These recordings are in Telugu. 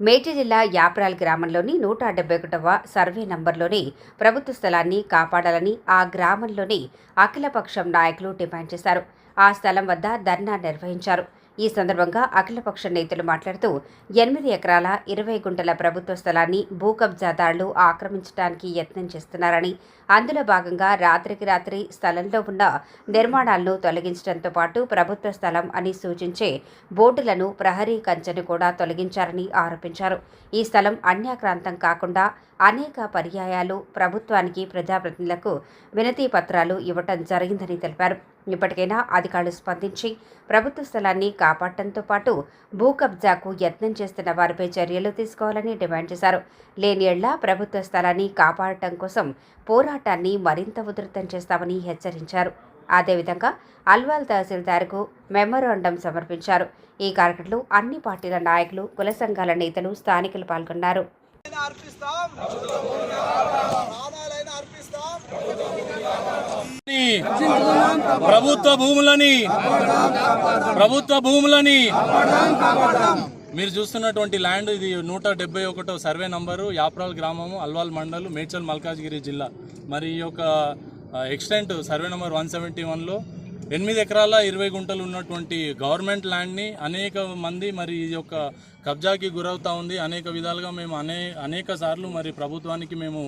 మేటి జిల్లా యాప్రాల్ గ్రామంలోని నూట డెబ్బై ఒకటవ సర్వే నంబర్లోని ప్రభుత్వ స్థలాన్ని కాపాడాలని ఆ గ్రామంలోని అఖిలపక్షం నాయకులు డిమాండ్ చేశారు. ఆ స్థలం వద్ద ధర్నా నిర్వహించారు. ఈ సందర్భంగా అఖిలపక్ష నేతలు మాట్లాడుతూ ఎనిమిది ఎకరాల ఇరవై గుంటల ప్రభుత్వ స్థలాన్ని భూ కబ్జాదారులు ఆక్రమించడానికి యత్నం చేస్తున్నారని అందులో భాగంగా రాత్రికి రాత్రి స్థలంలో ఉన్న నిర్మాణాలను తొలగించడంతో పాటు ప్రభుత్వ స్థలం అని సూచించే బోర్డులను ప్రహరీ కంచెను కూడా తొలగించారని ఆరోపించారు. ఈ స్థలం అన్యాక్రాంతం కాకుండా అనేక పర్యాయాలు ప్రభుత్వానికి ప్రజాప్రతినిధులకు వినతి పత్రాలు ఇవ్వటం జరిగిందని తెలిపారు. ఇప్పటికైనా అధికారులు స్పందించి ప్రభుత్వ స్థలాన్ని కాపాడటంతో పాటు భూ కబ్జాకు యత్నం చేస్తున్న వారిపై చర్యలు తీసుకోవాలని డిమాండ్ చేశారు. లేని ఏళ్ళ ప్రభుత్వ స్థలాన్ని కాపాడటం కోసం పోరాటాన్ని మరింత ఉధృతం చేస్తామని హెచ్చరించారు. అదేవిధంగా అల్వాల్ తహసీల్దార్కు మెమోరాండం సమర్పించారు. ఈ కార్యక్రమంలో అన్ని పార్టీల నాయకులు కుల సంఘాల నేతలు స్థానికులు పాల్గొన్నారు. ప్రభుత్వ భూములని ప్రభుత్వ భూములని. మీరు చూస్తున్నటువంటి ల్యాండ్ ఇది నూట డెబ్బై ఒకటో సర్వే నంబరు యాప్రాల్ గ్రామము అల్వాల్ మండలు మేడ్చల్ మల్కాజ్గిరి జిల్లా. మరి ఈ యొక్క extent survey number one seventy వన్లో ఎనిమిది ఎకరాల ఇరవై గుంటలు ఉన్నటువంటి గవర్నమెంట్ ల్యాండ్ని అనేక మంది మరి ఈ యొక్క కబ్జాకి గురవుతూ ఉంది. అనేక విధాలుగా మేము అనే అనేక సార్లు మరి ప్రభుత్వానికి మేము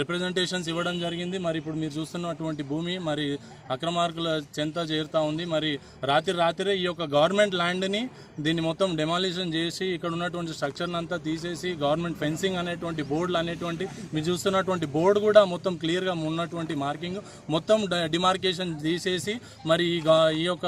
రిప్రజెంటేషన్స్ ఇవ్వడం జరిగింది. మరి ఇప్పుడు మీరు చూస్తున్నటువంటి భూమి మరి అక్రమార్కుల చెంత చేరుతూ ఉంది. మరి రాత్రి రాత్రే ఈ యొక్క గవర్నమెంట్ ల్యాండ్ని దీన్ని మొత్తం డెమాలిషన్ చేసి ఇక్కడ ఉన్నటువంటి స్ట్రక్చర్ని అంతా తీసేసి గవర్నమెంట్ ఫెన్సింగ్ అనేటువంటి బోర్డులు అనేటువంటి మీరు చూస్తున్నటువంటి బోర్డు కూడా మొత్తం క్లియర్గా ఉన్నటువంటి మార్కింగ్ మొత్తం డిమార్కేషన్ తీసేసి మరి ఈ ఈ యొక్క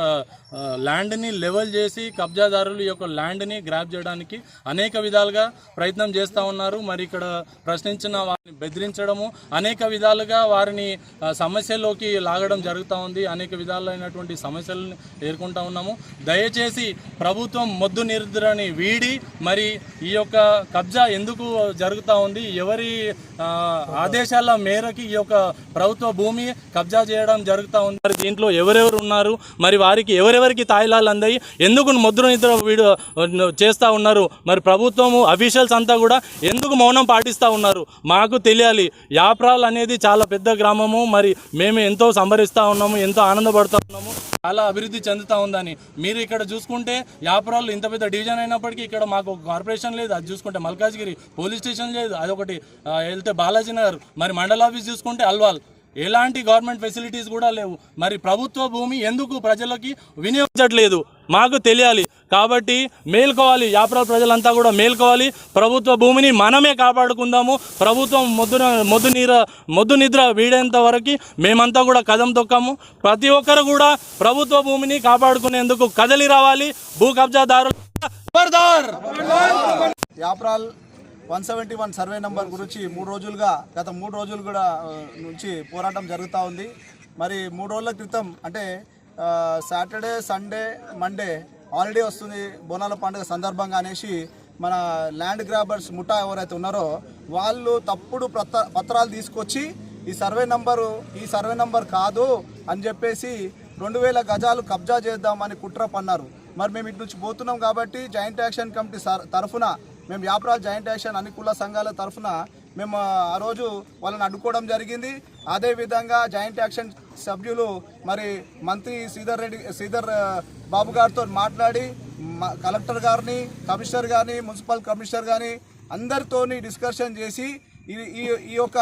ల్యాండ్ని లెవెల్ చేసి కబ్జాదారులు ఈ యొక్క ల్యాండ్ని గ్రాప్ చేయడానికి అనేక విధాలుగా ప్రయత్నం చేస్తూ ఉన్నారు. మరి ఇక్కడ ప్రశ్నించిన బెదిరించడము అనేక విధాలుగా వారిని సమస్యల్లోకి లాగడం జరుగుతూ ఉంది. అనేక విధాలైనటువంటి సమస్యలను ఎదుర్కొంటూ ఉన్నాము. దయచేసి ప్రభుత్వం మొద్దు నిద్రని వీడి మరి ఈ యొక్క కబ్జా ఎందుకు జరుగుతూ ఉంది? ఎవరి ఆదేశాల మేరకి ఈ యొక్క ప్రభుత్వ భూమి కబ్జా చేయడం జరుగుతూ ఉంది. మరి దీంట్లో ఎవరెవరు ఉన్నారు? మరి వారికి ఎవరెవరికి తాయిలాలు అందాయి? ఎందుకు ముద్ర నిద్ర వీడు చేస్తూ ఉన్నారు? మరి ప్రభుత్వము అఫీషియల్స్ అంతా కూడా ఎందుకు మౌనం పాటిస్తూ ఉన్నారు? మాకు తెలియాలి. యాప్రాల్ అనేది చాలా పెద్ద గ్రామము. మరి మేము ఎంతో సంబరిస్తూ ఉన్నాము ఎంతో ఆనందపడుతూ ఉన్నాము చాలా అభివృద్ధి చెందుతూ ఉందని. మీరు ఇక్కడ చూసుకుంటే యాప్రాల్ ఇంత పెద్ద డివిజన్ అయినప్పటికీ ఇక్కడ మాకు ఒక కార్పొరేషన్ లేదు. అది చూసుకుంటే మల్కాజ్గిరి పోలీస్ స్టేషన్ లేదు. అదొకటి వెళ్తే బాలాజీ నగర్ మరి మండల ఆఫీస్ చూసుకుంటే అల్వాల్. ఎలాంటి గవర్నమెంట్ ఫెసిలిటీస్ కూడా లేవు. మరి ప్రభుత్వ భూమి ఎందుకు ప్రజలకి వినియోగించట్లేదు? మాకు తెలియాలి. కాబట్టి మేల్కోవాలి. యాప్రాల్ ప్రజలంతా కూడా మేల్కోవాలి. ప్రభుత్వ భూమిని మనమే కాపాడుకుందాము. ప్రభుత్వం మొద్దు మొద్దు నీర మొద్దు నిద్ర వీడేంత వరకు మేమంతా కూడా కదం తొక్కాము. ప్రతి ఒక్కరు కూడా ప్రభుత్వ భూమిని కాపాడుకునేందుకు కదలి రావాలి. భూ కబ్జాదారులు Yapral one seventy one survey number గురించి మూడు రోజులుగా గత మూడు రోజులు కూడా నుంచి పోరాటం జరుగుతూ ఉంది. మరి మూడు రోజుల క్రితం అంటే సాటర్డే సండే మండే హాలిడే వస్తుంది. బోనాల పండుగ సందర్భంగా అనేసి మన ల్యాండ్ గ్రాబర్స్ ముఠా ఎవరైతే ఉన్నారో వాళ్ళు తప్పుడు పత్ర పత్రాలు తీసుకొచ్చి ఈ సర్వే నంబరు ఈ సర్వే నంబర్ కాదు అని చెప్పేసి రెండు వేల గజాలు కబ్జా చేద్దామని కుట్ర పన్నారు. మరి మేము ఇటు నుంచి పోతున్నాం కాబట్టి జాయింట్ యాక్షన్ కమిటీ సర్- తరఫున మేము యాప్రాల్ జాయింట్ యాక్షన్ అన్ని కుల సంఘాల తరఫున మేము ఆ రోజు వాళ్ళని అడ్డుకోవడం జరిగింది. అదేవిధంగా జాయింట్ యాక్షన్ సభ్యులు మరి మంత్రి శ్రీధర్ రెడ్డి శ్రీధర్ బాబు గారితో మాట్లాడి మ- కలెక్టర్ గారిని కమిషనర్ గారిని మున్సిపల్ కమిషనర్ కానీ అందరితోని డిస్కషన్ చేసి ఈ ఈ ఈ యొక్క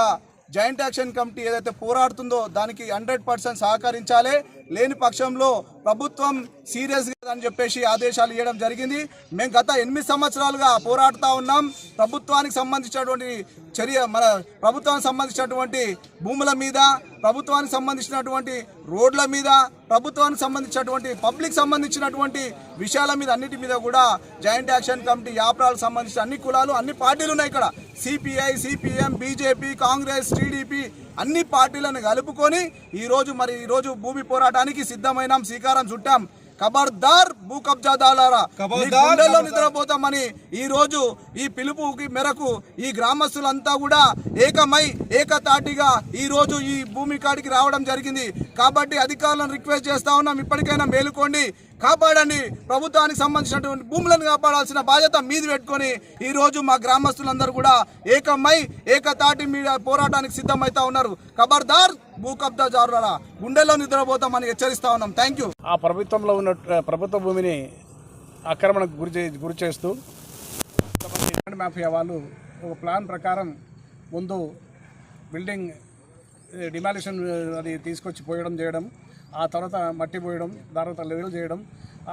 జాయింట్ యాక్షన్ కమిటీ ఏదైతే పోరాడుతుందో దానికి హండ్రెడ్ పర్సెంట్ సహకరించాలి. లేని పక్షంలో ప్రభుత్వం సీరియస్గా అని చెప్పేసి ఆదేశాలు ఇవ్వడం జరిగింది. మేము గత ఎనిమిది సంవత్సరాలుగా పోరాడుతూ ఉన్నాం. ప్రభుత్వానికి సంబంధించినటువంటి చర్య మన ప్రభుత్వానికి సంబంధించినటువంటి భూముల మీద ప్రభుత్వానికి సంబంధించినటువంటి రోడ్ల మీద ప్రభుత్వానికి సంబంధించినటువంటి పబ్లిక్ సంబంధించినటువంటి విషయాల మీద అన్నిటి మీద కూడా జాయింట్ యాక్షన్ కమిటీ యాప్రాలకు సంబంధించిన అన్ని కులాలు అన్ని పార్టీలు ఉన్నాయి ఇక్కడ. CPI CPM BJP Congress TDP అన్ని పార్టీలను కలుపుకొని ఈరోజు మరి ఈరోజు భూమి పోరాటానికి సిద్ధమైనాం శ్రీకారం చుట్టాం. ఖబర్దార్ భూ కబ్జాదారులారా గుండెల్లో నిద్రపోతామని ఈ రోజు ఈ పిలుపుకి మేరకు ఈ గ్రామస్తులంతా కూడా ఏకమై ఏకతాటిగా ఈ రోజు ఈ భూమి కాడికి రావడం జరిగింది. కాబట్టి అధికారులను రిక్వెస్ట్ చేస్తా ఉన్నాం. ఇప్పటికైనా మేలుకోండి కాపాడండి. ప్రభుత్వానికి సంబంధించినటువంటి భూములను కాపాడాల్సిన బాధ్యత మీది పెట్టుకొని ఈ రోజు మా గ్రామస్తులందరూ కూడా ఏకమై ఏకతాటి మీద పోరాటానికి సిద్ధమైతా ఉన్నారు. ఖబర్దార్ భూ కబ్జాదారులారా గుండెల్లో నిద్రపోతామని హెచ్చరిస్తా ఉన్నాం. థ్యాంక్ యూ ఆ ప్రభుత్వంలో ఉన్న ప్రభుత్వ భూమిని ఆక్రమణకు గురి గురి చేస్తూ ల్యాండ్ మాఫియా వాళ్ళు ఒక ప్లాన్ ప్రకారం ముందు బిల్డింగ్ డిమాలిషన్ అది తీసుకొచ్చి పోయడం చేయడం ఆ తర్వాత మట్టి పోయడం తర్వాత లెవెల్ చేయడం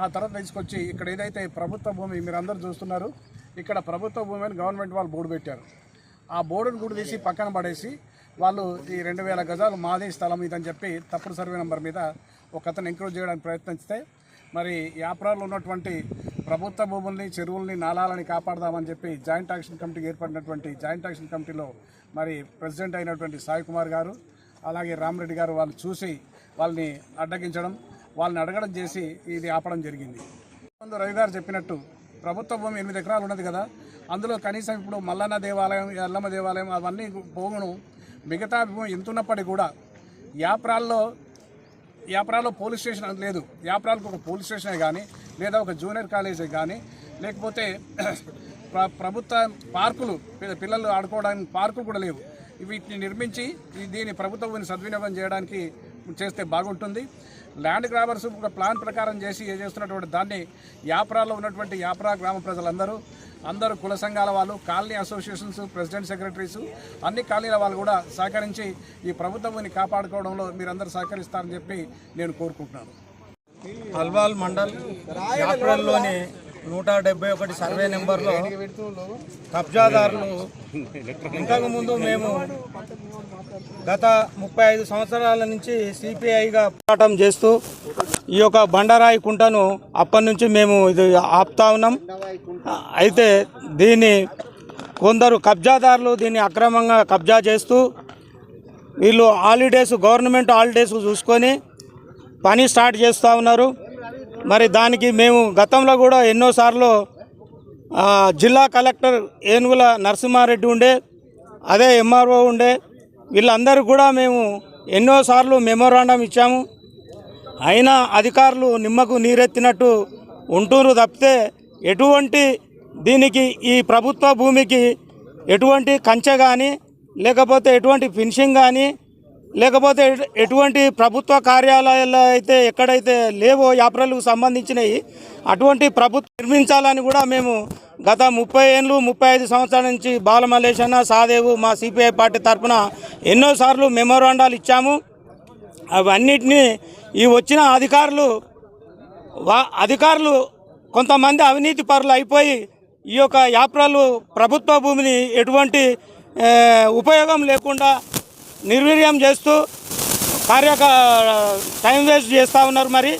ఆ తర్వాత తీసుకొచ్చి ఇక్కడ ఏదైతే ప్రభుత్వ భూమి మీరు అందరూ చూస్తున్నారు ఇక్కడ ప్రభుత్వ భూమి అని గవర్నమెంట్ వాళ్ళు బోర్డు పెట్టారు. ఆ బోర్డును కూడా తీసి పక్కన పడేసి వాళ్ళు ఈ రెండు వేల గజాలు మాదే స్థలం ఇదని చెప్పి తప్పుడు సర్వే నెంబర్ మీద ఒక అతను ఎంక్రోజ్ చేయడానికి ప్రయత్నిస్తే మరి యాప్రాల్లో ఉన్నటువంటి ప్రభుత్వ భూముల్ని చెరువుల్ని నాలాలని కాపాడదామని చెప్పి జాయింట్ యాక్షన్ కమిటీకి ఏర్పడినటువంటి జాయింట్ యాక్షన్ కమిటీలో మరి ప్రెసిడెంట్ అయినటువంటి సాయి కుమార్ గారు అలాగే రామరెడ్డి గారు వాళ్ళు చూసి వాళ్ళని అడ్డగించడం వాళ్ళని అడగడం చేసి ఇది ఆపడం జరిగింది. ముందు రవి గారు చెప్పినట్టు ప్రభుత్వ భూమి ఎనిమిది ఎకరాలు ఉన్నది కదా అందులో కనీసం ఇప్పుడు మల్లన్న దేవాలయం ఎల్లమ్మ దేవాలయం అవన్నీ భూమును మిగతా భూమి ఎంత ఉన్నప్పటికీ కూడా యాప్రాల్లో యాప్రాలో పోలీస్ స్టేషన్ లేదు. యాప్రాలకు ఒక పోలీస్ స్టేషన్ కానీ లేదా ఒక జూనియర్ కాలేజే కానీ లేకపోతే ప్ర- ప్రభుత్వ పార్కులు పిల్లలు ఆడుకోవడానికి పార్కులు కూడా లేవు. వీటిని నిర్మించి దీని ప్రభుత్వం సద్వినియోగం చేయడానికి చేస్తే బాగుంటుంది. ల్యాండ్ గ్రాబర్స్ ఒక ప్లాన్ ప్రకారం చేసి చేస్తున్నటువంటి దాన్ని యాప్రాలో ఉన్నటువంటి యాప్రా గ్రామ ప్రజలందరూ అందరూ కుల సంఘాల వాళ్ళు కాలనీ అసోసియేషన్స్ ప్రెసిడెంట్ సెక్రటరీస్ అన్ని కాలనీల వాళ్ళు కూడా సహకరించి ఈ ప్రభుత్వాన్ని కాపాడుకోవడంలో మీరందరూ సహకరిస్తారని చెప్పి నేను కోరుకుంటున్నాను. అల్వాల్ మండల్ యాప్రల్లోని నూట డెబ్బై ఒకటి సర్వే నెంబర్లో కబ్జాదారులు ఇంతకు ముందు మేము గత ముప్పై ఐదు సంవత్సరాల నుంచి సిపిఐగా పోరాటం చేస్తూ ఈ యొక్క బండరాయి కుంటను అప్పటి నుంచి మేము ఇది ఆపుతా ఉన్నాం. అయితే దీన్ని కొందరు కబ్జాదారులు దీన్ని అక్రమంగా కబ్జా చేస్తూ వీళ్ళు హాలిడేస్ గవర్నమెంట్ హాలిడేస్ చూసుకొని పని స్టార్ట్ చేస్తూ ఉన్నారు. మరి దానికి మేము గతంలో కూడా ఎన్నోసార్లు జిల్లా కలెక్టర్ ఏనుగుల నరసింహారెడ్డి ఉండే అదే ఎంఆర్ఓ ఉండే వీళ్ళందరూ కూడా మేము ఎన్నోసార్లు మెమోరాండం ఇచ్చాము. అయినా అధికారులు నిమ్మకు నీరెత్తినట్టు ఉంటూరు తప్పితే ఎటువంటి దీనికి ఈ ప్రభుత్వ భూమికి ఎటువంటి కంచె కానీ లేకపోతే ఎటువంటి ఫినిషింగ్ కానీ లేకపోతే ఎటువంటి ప్రభుత్వ కార్యాలయాల్లో అయితే ఎక్కడైతే లేవో యాప్రలకు సంబంధించినవి అటువంటి ప్రభుత్వం నిర్మించాలని కూడా మేము గత ముప్పై ఏళ్ళు ముప్పై ఐదు సంవత్సరాల నుంచి బాలమల్లేశన్న సాదేవు మా సిపిఐ పార్టీ తరఫున ఎన్నోసార్లు మెమోరాండాలు ఇచ్చాము. అవన్నిటినీ ఈ వచ్చిన అధికారులు వా అధికారులు కొంతమంది అవినీతి పరులు అయిపోయి ఈ యొక్క యాప్రాలు ప్రభుత్వ భూమిని ఎటువంటి ఉపయోగం లేకుండా నిర్వీర్యం చేస్తూ కార్యక టైం వేస్ట్ చేస్తూ ఉన్నారు మరి.